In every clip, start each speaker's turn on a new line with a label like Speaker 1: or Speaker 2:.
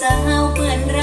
Speaker 1: สาวเปื่อนร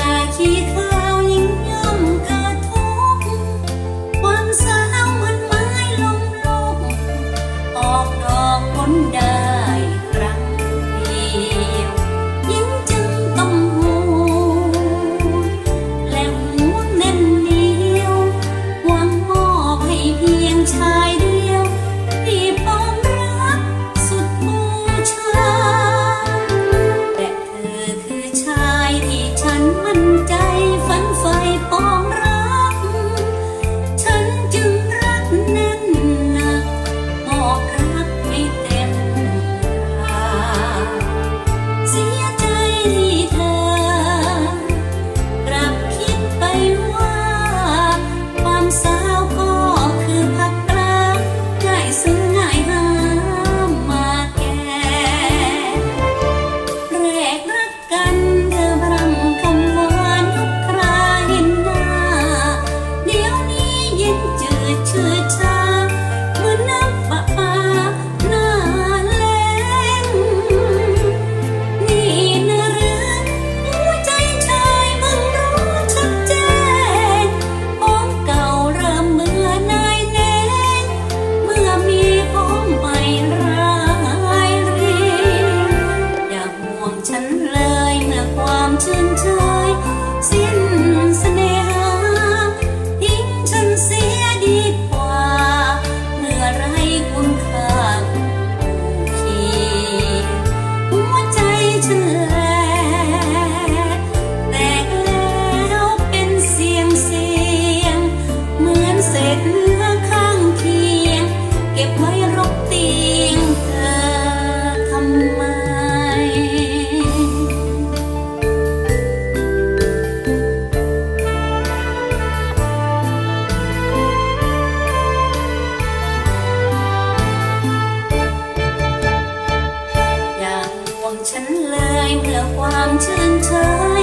Speaker 1: เลยเมื่อความชื่นชย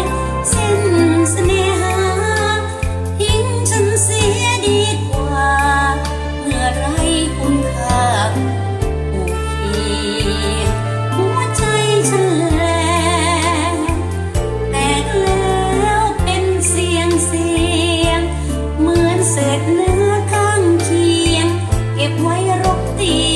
Speaker 1: ส้นเสน่หาทิ้งฉันเสียดีกว่า เมื่อไรคุณค่าผูขีหัวใจฉันแลแตกแล้วเป็นเสียงเสียง เหมือนเศษเนื้อข้างเคียง เก็บไว้รกตี